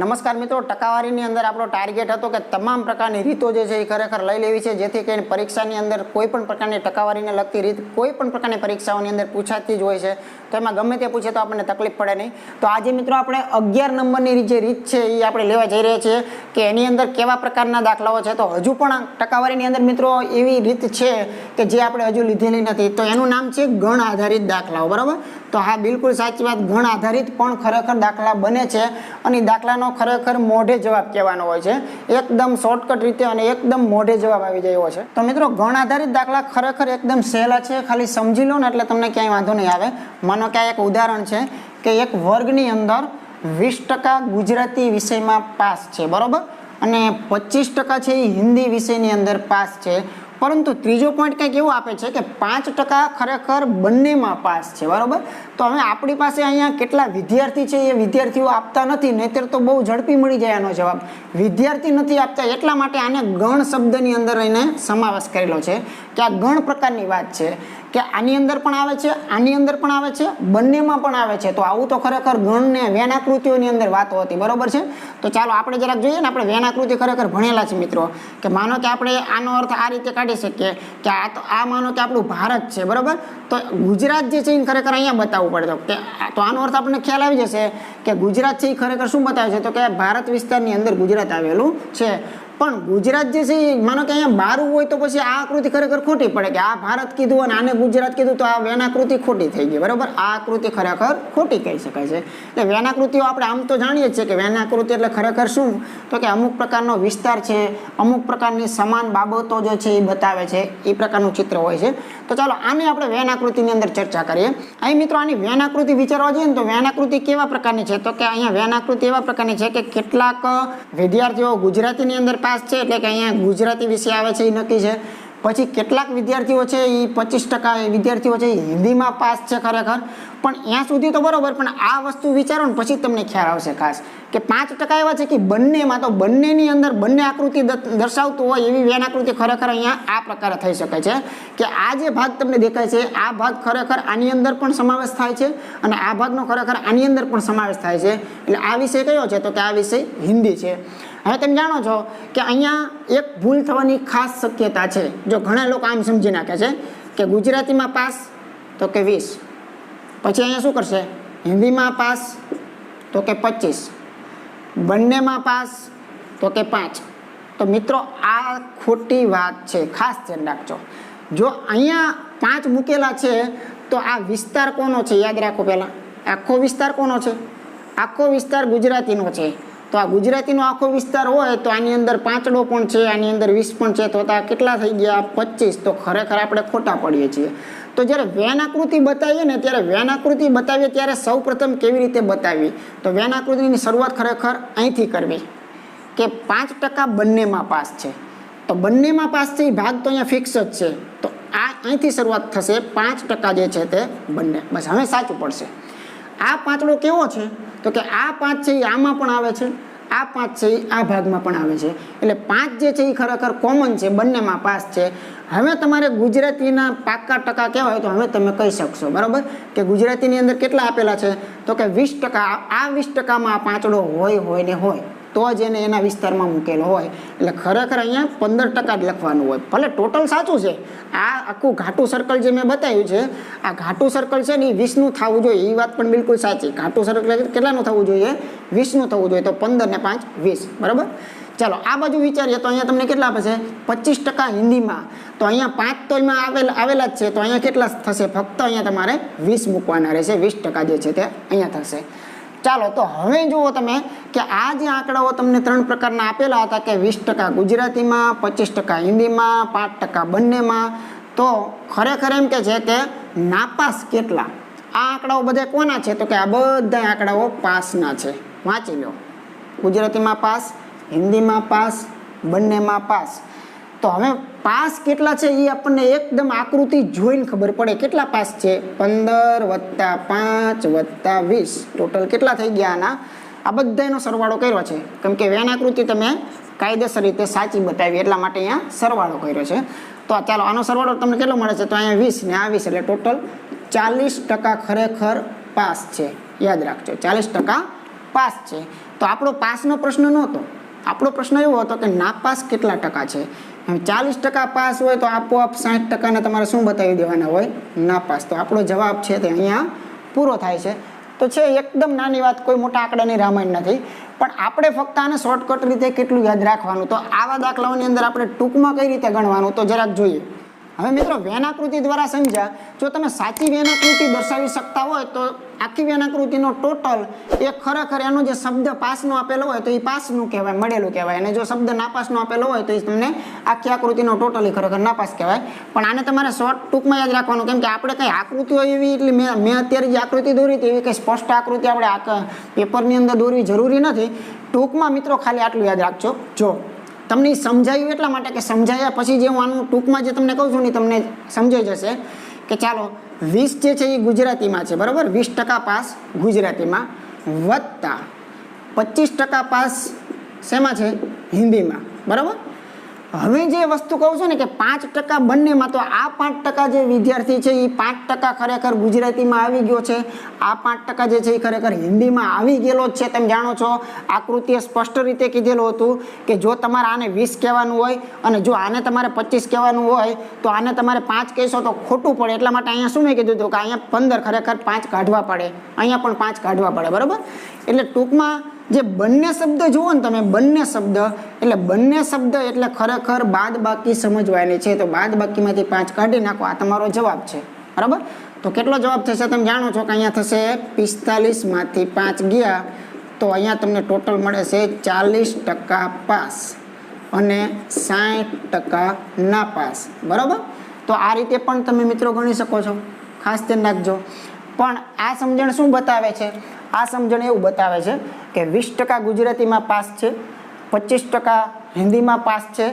નમસ્કાર મિત્રો, ટકાવારીની અંદર આપણો ટાર્ગેટ હતો કે તમામ પ્રકારની રીતો જે છે એ ખરેખર લઈ લેવી છે, જેથી કરીને પરીક્ષાની અંદર કોઈ પણ પ્રકારની ટકાવારીને લગતી રીત કોઈ પણ પ્રકારની પરીક્ષાઓની અંદર પૂછાતી જ હોય છે. તો એમાં ગમે તે પૂછે તો આપણને તકલીફ પડે નહીં. તો આજે મિત્રો આપણે અગિયાર નંબરની જે રીત છે એ આપણે લેવા જઈ રહ્યા છીએ કે એની અંદર કેવા પ્રકારના દાખલાઓ છે. તો હજુ પણ ટકાવારીની અંદર મિત્રો એવી રીત છે કે જે આપણે હજુ લીધેલી નથી. તો એનું નામ છે ગણ આધારિત દાખલાઓ, બરાબર? તો હા, બિલકુલ સાચી વાત. ગણ આધારિત પણ ખરેખર દાખલા બને છે અને દાખલાનો ખરેખર મોઢે જવાબ કહેવાનો હોય છે. એકદમ શોર્ટકટ રીતે અને એકદમ મોઢે જવાબ આવી જાય છે. તો મિત્રો ગણ આધારિત દાખલા ખરેખર એકદમ સહેલા છે, ખાલી સમજી લો ને એટલે તમને ક્યાંય વાંધો નહીં આવે. માનો કે એક ઉદાહરણ છે કે એક વર્ગની અંદર વીસ ટકા ગુજરાતી વિષયમાં પાસ છે, બરાબર? અને પચીસ ટકા છે એ હિન્દી વિષયની અંદર પાસ છે. પરંતુ ત્રીજો પોઈન્ટ કંઈક એવું આપે છે કે પાંચ ટકા ખરેખર બંનેમાં પાસ છે, બરાબર? તો હવે આપણી પાસે અહીંયા કેટલા વિદ્યાર્થી છે એ વિદ્યાર્થીઓ આપતા નથી, નહીતર તો બહુ ઝડપી મળી જાય આનો જવાબ. વિદ્યાર્થી નથી આપતા એટલા માટે આને ગણ શબ્દની અંદર એને સમાવેશ કરેલો છે કે આ ગણ પ્રકારની વાત છે. કે આની અંદર પણ આવે છે, આની અંદર પણ આવે છે, બંનેમાં પણ આવે છે. તો આવું તો ખરેખર ગણને વેનાકૃતિઓની અંદર વાતો હતી, બરોબર છે? તો ચાલો આપણે જરાક જોઈએ ને આપણે વેન આકૃતિ ખરેખર ભણેલા છે મિત્રો. કે માનો કે આપણે આનો અર્થ આ રીતે કાઢી શકીએ કે આ તો, આ માનો કે આપણું ભારત છે, બરોબર? તો ગુજરાત જે છે એ ખરેખર અહીંયા બતાવવું પડે. કે, તો આનો અર્થ આપણને ખ્યાલ આવી જશે કે ગુજરાત છે એ ખરેખર શું બતાવે છે? તો કે ભારત વિસ્તારની અંદર ગુજરાત આવેલું છે. પણ ગુજરાત જે છે, માનો કે અહીંયા બારું હોય તો પછી આ આકૃતિ ખરેખર ખોટી પડે કે આ ભારત કીધું અને આને ગુજરાત કીધું, તો આ વેનાકૃતિ ખોટી થઈ ગઈ, બરાબર? આ આકૃતિ ખરેખર ખોટી કહી શકાય છે. એટલે વેનાકૃતિઓ આપણે આમ તો જાણીએ છીએ કે વેનાકૃતિ એટલે ખરેખર શું? તો કે અમુક પ્રકારનો વિસ્તાર છે, અમુક પ્રકારની સમાન બાબતો જે છે એ બતાવે છે, એ પ્રકારનું ચિત્ર હોય છે. તો ચાલો આની આપણે વેનાકૃતિની અંદર ચર્ચા કરીએ. અહીં મિત્રો આની વેનાકૃતિ વિચારવા જઈએ ને તો વેનાકૃતિ કેવા પ્રકારની છે? તો કે અહીંયા વેનાકૃતિ એવા પ્રકારની છે કે કેટલાક વિદ્યાર્થીઓ ગુજરાતીની અંદર પાસ છે એટલે કે અહીંયા ગુજરાતી વિષય આવે છે એ નક્કી છે. પછી કેટલાક વિદ્યાર્થીઓ છે એ પચીસ ટકા વિદ્યાર્થીઓ છે એ હિન્દીમાં પાસ છે ખરેખર. પણ ત્યાં સુધી તો બરાબર, પણ આ વસ્તુ વિચારો ને પછી તમને ખ્યાલ આવશે ખાસ. કે પાંચ ટકા એવા છે કે બંનેમાં તો બંનેની અંદર બંને આકૃતિ દર્શાવતું હોય એવી વેન આકૃતિ ખરેખર અહીંયા આ પ્રકારે થઈ શકે છે. કે આ જે ભાગ તમને દેખાય છે, આ ભાગ ખરેખર આની અંદર પણ સમાવેશ થાય છે અને આ ભાગનો ખરેખર આની અંદર પણ સમાવેશ થાય છે. એટલે આ વિષય કયો છે? તો કે આ વિષય હિન્દી છે. હવે તમે જાણો છો કે અહીંયા એક ભૂલ થવાની ખાસ શક્યતા છે. જો ઘણા લોકો આમ સમજી નાખે છે કે ગુજરાતીમાં પાસ તો કે વીસ. પછી અહીંયા શું કરશે? હિન્દીમાં પાસ તો કે પચીસ. બંનેમાં પાસ તો કે પાંચ. તો મિત્રો, આ ખોટી વાત છે. ખાસ ધ્યાન રાખજો. જો અહીંયા પાંચ મૂકેલા છે, તો આ વિસ્તાર કોનો છે? યાદ રાખો પહેલાં. આખો વિસ્તાર કોનો છે? આખો વિસ્તાર ગુજરાતીનો છે. તો આ ગુજરાતીનો આખો વિસ્તાર હોય તો આની અંદર પાંચડો પણ છે, આની અંદર વીસ પણ છે, તો આ કેટલા થઈ ગયા? પચીસ. તો ખરેખર આપણે ખોટા પડીએ છીએ. તો જ્યારે વેન આકૃતિ બતાવીએ ને, ત્યારે વેન આકૃતિ બતાવીએ ત્યારે સૌપ્રથમ કેવી રીતે બતાવી? તો વેન આકૃતિની શરૂઆત ખરેખર અહીંથી કરવી. કે પાંચ ટકા બંનેમાં પાસ છે. તો બંનેમાં પાસ છે ભાગ તો અહીંયા ફિક્સ જ છે. તો આ અહીંથી શરૂઆત થશે, પાંચ ટકા જે છે તે બંને. બસ, હવે સાચું પડશે. આ પાંચડો કેવો છે? તો કે આ પાંચ છે એ આમાં પણ આવે છે, આ પાંચ છે એ આ ભાગમાં પણ આવે છે. એટલે પાંચ જે છે એ ખરેખર કોમન છે, બંનેમાં પાસ છે. હવે તમારે ગુજરાતીના પાકા ટકા કહેવાય તો હવે તમે કહી શકશો, બરાબર? કે ગુજરાતીની અંદર કેટલા આપેલા છે? તો કે વીસ ટકા, આ વીસ ટકામાં આ પાંચડો હોય હોય ને હોય. તો જ એને એના વિસ્તારમાં મૂકેલો હોય. એટલે ખરેખર અહીંયા પંદર ટકા જ લખવાનું હોય. ભલે ટોટલ સાચું છે. આ આખું ઘાટું સર્કલ જે મેં બતાવ્યું છે, આ ઘાટું સર્કલ છે ને એ વીસનું થવું જોઈએ. એ વાત પણ બિલકુલ સાચી. ઘાટું સર્કલ કેટલાનું થવું જોઈએ? વીસનું થવું જોઈએ. તો પંદર ને પાંચ, વીસ. બરાબર? ચાલો, આ બાજુ વિચારીએ તો અહીંયા તમને કેટલા આપે છે? પચીસ ટકા હિન્દીમાં. તો અહીંયા પાંચ તો એમાં આવેલા આવેલા જ છે. તો અહીંયા કેટલા થશે? ફક્ત અહીંયા તમારે વીસ મૂકવાના રહેશે. વીસ ટકા જે છે તે અહીંયા થશે. ચાલો તો હવે જુઓ તમે કે આ જે આંકડાઓ તમને ત્રણ પ્રકારના આપેલા હતા કે વીસ ટકા ગુજરાતીમાં, પચીસ ટકા હિન્દીમાં, પાંચ ટકા બંનેમાં, તો ખરેખર એમ કે છે કે નાપાસ કેટલા? આ આંકડાઓ બધા કોના છે? તો કે આ બધા આંકડાઓ પાસના છે. વાંચી લો. ગુજરાતીમાં પાસ, હિન્દીમાં પાસ, બંનેમાં પાસ. તો હવે પાસ કેટલા છે એ આપણને એકદમ આકૃતિ જોઈને ખબર પડે કેટલા પાસ છે? પંદર વત્તા પાંચ વત્તા વીસ. ટોટલ કેટલા થઈ ગયા આના? આ બધાનો સરવાળો કર્યો છે. કેમ કે વેન આકૃતિ તમે કાયદેસર રીતે સાચી બતાવી, એટલા માટે અહીંયા સરવાળો કર્યો છે. તો ચાલો, આનો સરવાળો તમને કેટલો મળે છે? તો અહીંયા વીસ ને આ વીસ એટલે ટોટલ ચાલીસ ટકા ખરેખર પાસ છે. યાદ રાખજો, ચાલીસ ટકા પાસ છે. તો આપણો પાસનો પ્રશ્ન નહોતો. આપણો પ્રશ્ન એવો હતો કે નાપાસ કેટલા ટકા છે? ચાલીસ ટકા પાસ હોય તો આપોઆપ સાઠ ટકાને તમારે શું બતાવી દેવાના હોય? ના પાસ. તો આપણો જવાબ છે તે અહીંયા પૂરો થાય છે. તો છે એકદમ નાની વાત, કોઈ મોટા આંકડાની રામાયણ નથી. પણ આપણે ફક્ત આને શોર્ટકટ રીતે કેટલું યાદ રાખવાનું? તો આવા દાખલાઓની અંદર આપણે ટૂંકમાં કઈ રીતે ગણવાનું? તો જરાક જોઈએ. હવે મિત્રો, વેનાકૃતિ દ્વારા સમજ્યા. જો તમે સાચી વેનાકૃતિ દર્શાવી શકતા હોય તો આખી વેનાકૃતિનો ટોટલ એ ખરેખર એનો જે શબ્દ પાસનો આપેલો હોય તો એ પાસનું કહેવાય, મળેલું કહેવાય. અને જો શબ્દ નાપાસનો આપેલો હોય તો એ તમને આખી આકૃતિનો ટોટલી ખરેખર નાપાસ કહેવાય. પણ આને તમારે શોર્ટ ટૂંકમાં યાદ રાખવાનું કેમ કે આપણે કંઈ આકૃતિઓ એવી એટલે મેં મેં અત્યારે જે આકૃતિ દોરી હતી એવી કંઈ સ્પષ્ટ આકૃતિ આપણે પેપરની અંદર દોરવી જરૂરી નથી. ટૂંકમાં મિત્રો ખાલી આટલું યાદ રાખજો. જો, તમને સમજાયું એટલા માટે કે સમજાયા પછી જે હું આનું ટૂંકમાં જે તમને કહું છું ને તમને સમજાઈ જશે કે ચાલો વીસ જે છે એ ગુજરાતીમાં છે, બરાબર? વીસ ટકા પાસ ગુજરાતીમાં વત્તા પચીસ ટકા પાસ શેમાં છે? હિન્દીમાં. બરાબર? હવે જે વસ્તુ કહું છું ને કે પાંચ ટકા બંનેમાં તો આ પાંચ ટકા જે વિદ્યાર્થી છે એ પાંચ ટકા ખરેખર ગુજરાતીમાં આવી ગયો છે. આ પાંચ ટકા જે છે એ ખરેખર હિન્દીમાં આવી ગયેલો જ છે. તમે જાણો છો આકૃતિએ સ્પષ્ટ રીતે કીધેલું હતું કે જો તમારે આને વીસ કહેવાનું હોય અને જો આને તમારે પચીસ કહેવાનું હોય, તો આને તમારે પાંચ કહેશો તો ખોટું પડે. એટલા માટે અહીંયા શું મેં કીધું હતું? કે અહીંયા પંદર ખરેખર પાંચ કાઢવા પડે. અહીંયા પણ પાંચ કાઢવા પડે. બરાબર? એટલે ટૂંકમાં જે બંને શબ્દ જુઓ ને તમે, બંને શબ્દ, એટલે બંને શબ્દ એટલે ખરેખર બાદ બાકી સમજવાની છે. તો બાદ બાકીમાંથી પાંચ કાઢી નાખો, આ તમારો જવાબ છે. બરાબર? તો કેટલો જવાબ થશે તમે જાણો છો કે અહીંયા થશે પિસ્તાલીસમાંથી પાંચ ગયા, તો અહીંયા તમને ટોટલ મળે છે ચાલીસ ટકા પાસ અને સાઠ ટકા ના પાસ બરાબર? તો આ રીતે પણ તમે મિત્રો ગણી શકો છો. ખાસ ધ્યાન રાખજો. પણ આ સમજણ શું બતાવે છે? આ સમજણ એવું બતાવે છે કે વીસ ટકા ગુજરાતીમાં પાસ છે, પચીસ ટકા હિન્દીમાં પાસ છે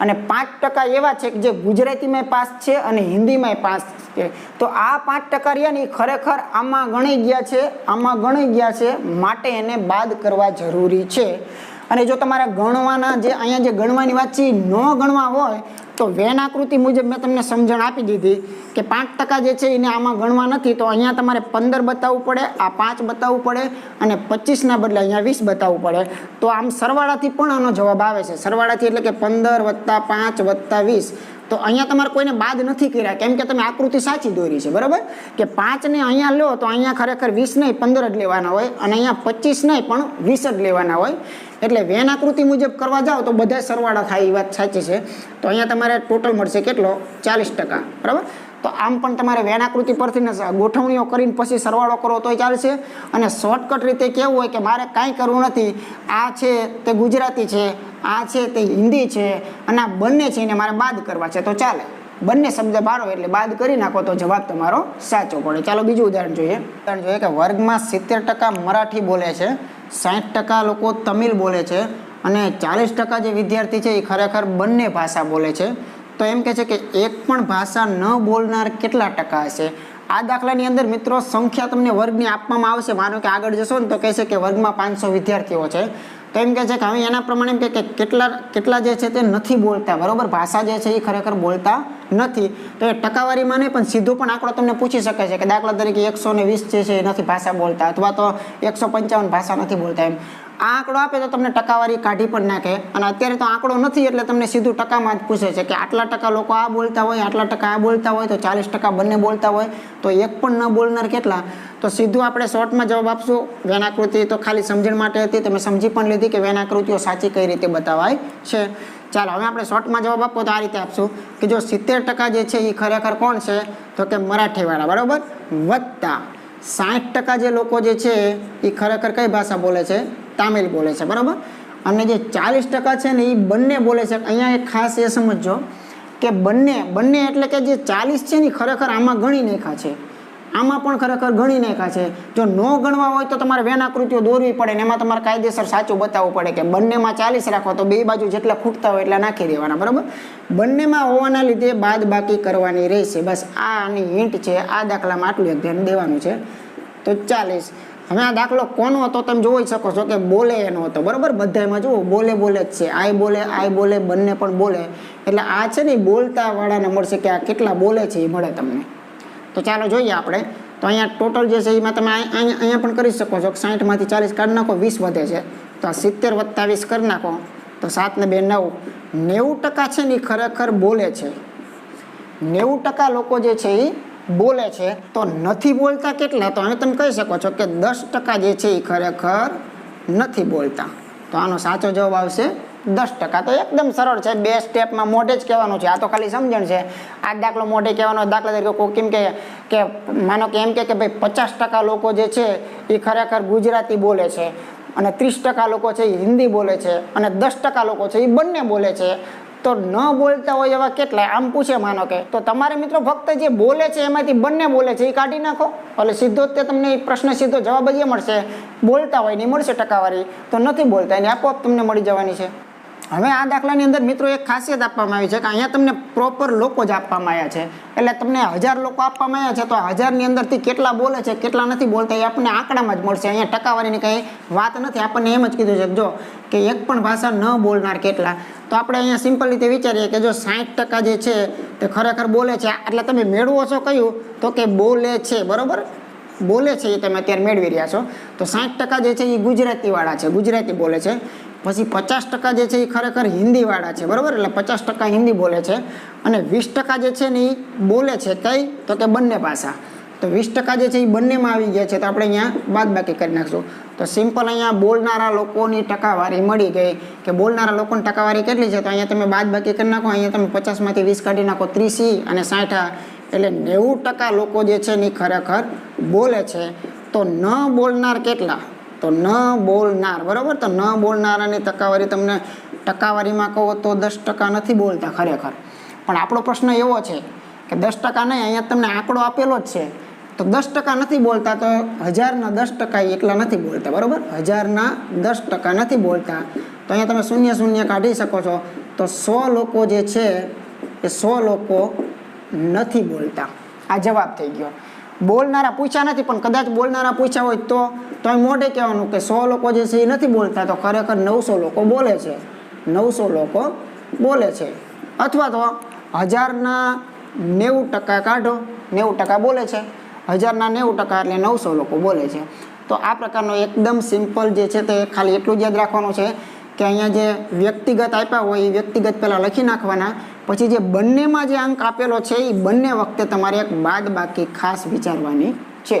અને પાંચ ટકા એવા છે કે જે ગુજરાતીમાં પાસ છે અને હિન્દીમાં પાસ છે. તો આ પાંચ ટકા રહ્યા ને એ ખરેખર આમાં ગણી ગયા છે, આમાં ગણી ગયા છે, માટે એને બાદ કરવા જરૂરી છે. અને જો તમારે ગણવાના જે અહીંયા જે ગણવાની વાત છે ન ગણવા હોય, તો વેન આકૃતિ મુજબ મેં તમને સમજણ આપી દીધી કે પાંચ ટકા જે છે, એને આમાં ગણવા નથી. તો અહીંયા તમારે પંદર બતાવવું પડે, આ પાંચ બતાવવું પડે અને પચીસના બદલે અહીંયા વીસ બતાવવું પડે. તો આમ સરવાળાથી પણ આનો જવાબ આવે છે. સરવાળાથી એટલે કે પંદર વત્તા પાંચ વત્તા વીસ. તો અહીંયા તમારે કોઈને બાદ નથી કર્યા. કેમ કે તમે આકૃતિ સાચી દોરી છે, બરાબર? કે પાંચને અહીંયા લો તો અહીંયા ખરેખર વીસ નહીં, પંદર જ લેવાના હોય. અને અહીંયા પચીસ નહીં, પણ વીસ જ લેવાના હોય. એટલે વેન આકૃતિ મુજબ કરવા જાઓ તો બધા સરવાળા થાય, એ વાત સાચી છે. તો અહીંયા તમારે ટોટલ મળશે કેટલો? ચાલીસ ટકા, બરાબર? તો આમ પણ તમારે વેણાકૃતિ પરથી ગોઠવણીઓ કરીને પછી સરવાળો કરો તોય ચાલશે. અને શોર્ટકટ રીતે કેવું હોય કે મારે કાંઈ કરવું નથી. આ છે તે ગુજરાતી છે, આ છે તે હિન્દી છે, અને આ બંને છે એને મારે બાદ કરવા છે. તો ચાલે. બંને શબ્દ બારો એટલે બાદ કરી નાખો તો જવાબ તમારો સાચો પડે. ચાલો બીજું ઉદાહરણ જોઈએ. ઉદાહરણ જોઈએ કે વર્ગમાં સિત્તેર ટકા મરાઠી બોલે છે સાઠ ટકા લોકો તમિલ બોલે છે, અને ચાલીસ ટકા જે વિદ્યાર્થી છે એ ખરેખર બંને ભાષા બોલે છે. તો એમ કહે છે કે એક પણ ભાષા ન બોલનાર કેટલા ટકા હશે? આ દાખલાની અંદર મિત્રો સંખ્યા તમને વર્ગની આપવામાં આવશે. માનો કે આગળ જશો ને તો કહેશે કે વર્ગમાં પાંચસો વિદ્યાર્થીઓ છે. તો એમ કહે છે કે હવે એના પ્રમાણે એમ કહે કે કેટલા કેટલા જે છે તે નથી બોલતા. બરોબર? ભાષા જે છે એ ખરેખર બોલતા નથી. તો એ ટકાવારીમાં નહીં, પણ સીધો પણ આંકડો તમને પૂછી શકે છે કે દાખલા તરીકે એકસો ને વીસ જે છે એ નથી ભાષા બોલતા, અથવા તો એકસો પંચાવન ભાષા નથી બોલતા એમ. આ આંકડો આપે તો તમને ટકાવારી કાઢી પણ નાખે. અને અત્યારે તો આંકડો નથી, એટલે તમને સીધું ટકામાં જ પૂછે છે કે આટલા ટકા લોકો આ બોલતા હોય, આટલા ટકા આ બોલતા હોય, તો ચાલીસ ટકા બંને બોલતા હોય, તો એક પણ ન બોલનાર કેટલા? તો સીધું આપણે શોર્ટમાં જવાબ આપશું. વેનાકૃતિ તો ખાલી સમજણ માટે હતી. તમે સમજી પણ લીધી કે વેનાકૃતિઓ સાચી કઈ રીતે બતાવાય છે. ચાલો, હવે આપણે શોર્ટમાં જવાબ આપો તો આ રીતે આપશું કે જો સિત્તેર ટકા જે છે એ ખરેખર કોણ છે? તો કે મરાઠીવાળા, બરાબર? વત્તા. સાઠ ટકા જે લોકો જે છે એ ખરેખર કઈ ભાષા બોલે છે? તામિલ બોલે છે, બરાબર? અને જે ચાલીસ ટકા છે ને એ બંને બોલે છે, અહીંયા એક ખાસ એ સમજો કે બંને બંને એટલે કે જે ચાલીસ છે ને ખરેખર આમાં ગણી નાખા છે. આમાં પણ ખરેખર ગણી નાખ્યા છે. જો ન ગણવા હોય તો તમારે વેન આકૃતિઓ દોરવી પડે ને એમાં તમારે કાયદેસર સાચું બતાવવું પડે કે બંનેમાં ચાલીસ રાખો તો બે બાજુ જેટલા ખૂટતા હોય એટલા નાખી દેવાના, બરાબર? બંનેમાં હોવાના લીધે બાદ બાકી કરવાની રહેશે. બસ આ આની હિન્ટ છે, આ દાખલામાં આટલું એક ધ્યાન દેવાનું છે. તો ચાલીસ. હવે આ દાખલો કોનો હતો તમે જોઈ શકો છો કે બોલે એનો હતો, બરાબર? બધામાં જુઓ, બોલે બોલે જ છે. આય બોલે આય બોલે, બંને પણ બોલે. એટલે આ છે ને બોલતા વાળાને મળશે કે આ કેટલા બોલે છે એ મળે તમને. તો ચાલો જોઈએ આપણે. તો અહીંયા ટોટલ જે છે એમાં તમે અહીં- અહીંયા અહીંયા પણ કરી શકો છો સાઠમાંથી ચાલીસ કાઢી નાખો, વીસ વધે છે. તો આ સિત્તેર વત્તા વીસ કરી નાખો. તો સાત ને બે નવ. નેવું ટકા છે ને એ ખરેખર બોલે છે. નેવું ટકા લોકો જે છે એ બોલે છે. તો નથી બોલતા કેટલા? તો અમે તમે કહી શકો છો કે દસ ટકા જે છે એ ખરેખર નથી બોલતા. તો આનો સાચો જવાબ આવશે દસ ટકા તો એકદમ સરળ છે. બે સ્ટેપમાં મોઢે જ કહેવાનું છે. આ તો ખાલી સમજણ છે. આ દાખલો મોઢે કહેવાનો દાખલા તરીકે કોઈ કેમ કે કે માનો કે એમ કે ભાઈ પચાસ ટકા લોકો જે છે એ ખરેખર ગુજરાતી બોલે છે અને ત્રીસ ટકા લોકો છે એ હિન્દી બોલે છે અને દસ ટકા લોકો છે એ બંને બોલે છે. તો ન બોલતા હોય એવા કેટલા? આમ પૂછે માનો કે. તો તમારે મિત્રો ફક્ત જે બોલે છે એમાંથી બંને બોલે છે એ કાઢી નાખો. એટલે સીધો તે તમને એ પ્રશ્ન સીધો જવાબ જ મળશે. બોલતા હોય નહીં મળશે ટકાવારી. તો નથી બોલતા, એને આપોઆપ તમને મળી જવાની છે. હવે આ દાખલાની અંદર મિત્રો એક ખાસિયત આપવામાં આવી છે કે અહીંયા તમને પ્રોપર લોકો જ આપવામાં આવ્યા છે. એટલે તમને હજાર લોકો આપવામાં આવ્યા છે, તો હજારની અંદરથી કેટલા બોલે છે, કેટલા નથી બોલતા, એ આપણને આંકડામાં જ મળશે. અહીંયા ટકાવારીની કંઈ વાત નથી, આપણને એમ જ કીધું છે જો, કે એક પણ ભાષા ન બોલનાર કેટલા. તો આપણે અહીંયા સિમ્પલ રીતે વિચારીએ કે જો સાઠ ટકા જે છે, તે ખરેખર બોલે છે. એટલે તમે મેળવો છો કયું? તો કે બોલે છે, બરાબર? બોલે છે એ તમે અત્યારે મેળવી રહ્યા છો. તો સાઠ ટકા જે છે એ ગુજરાતીવાળા છે, ગુજરાતી બોલે છે. પછી પચાસ ટકા જે છે એ ખરેખર હિન્દીવાળા છે, બરાબર? એટલે પચાસ ટકા હિન્દી બોલે છે અને વીસ ટકા જે છે ને એ બોલે છે કઈ? તો કે બંને ભાષા. તો વીસ ટકા જે છે એ બંનેમાં આવી ગયા છે, તો આપણે અહીંયા બાદ બાકી કરી નાખશું. તો સિમ્પલ અહીંયા બોલનારા લોકોની ટકાવારી મળી ગઈ કે બોલનારા લોકોની ટકાવારી કેટલી છે? તો અહીંયા તમે બાદ બાકી કરી નાખો, અહીંયા તમે પચાસમાંથી વીસ કાઢી નાખો, ત્રીસી અને સાઠ. એટલે નેવું ટકા લોકો જે છે ને એ ખરેખર બોલે છે. તો ન બોલનાર કેટલા? તો ન બોલનાર, બરાબર? તો ન બોલનારાની ટકાવારી તમને, ટકાવારીમાં કહો તો દસ ટકા નથી બોલતા ખરેખર. પણ આપણો પ્રશ્ન એવો છે કે દસ ટકા નહીં, અહીંયા તમને આંકડો આપેલો જ છે. તો દસ ટકા નથી બોલતા તો હજારના દસ ટકા એટલા નથી બોલતા, બરાબર? હજારના દસ ટકા નથી બોલતા. તો અહીંયા તમે શૂન્ય શૂન્ય કાઢી શકો છો. તો સો લોકો જે છે એ સો લોકો નથી બોલતા. આ જવાબ થઈ ગયો. બોલનારા પૂછ્યા નથી, પણ કદાચ બોલનારા પૂછ્યા હોય તો તમે મોઢે કહેવાનું કે સો લોકો જે છે એ નથી બોલતા, તો ખરેખર નવસો લોકો બોલે છે. નવસો લોકો બોલે છે. અથવા તો હજારના નેવું ટકા કાઢો, નેવું ટકા બોલે છે. હજારના નેવું ટકા એટલે નવસો લોકો બોલે છે. તો આ પ્રકારનો એકદમ સિમ્પલ જે છે તે ખાલી એટલું જ યાદ રાખવાનું છે કે અહીંયા જે વ્યક્તિગત આપ્યા હોય, એ વ્યક્તિગત પહેલાં લખી નાખવાના. પછી જે બંનેમાં જે અંક આપેલો છે, એ બંને વખતે તમારે એક બાદ બાકી ખાસ વિચારવાની છે.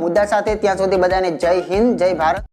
મુદ્દા સાથે ત્યાં સુધી બધાને જય હિન્દ જય ભારત.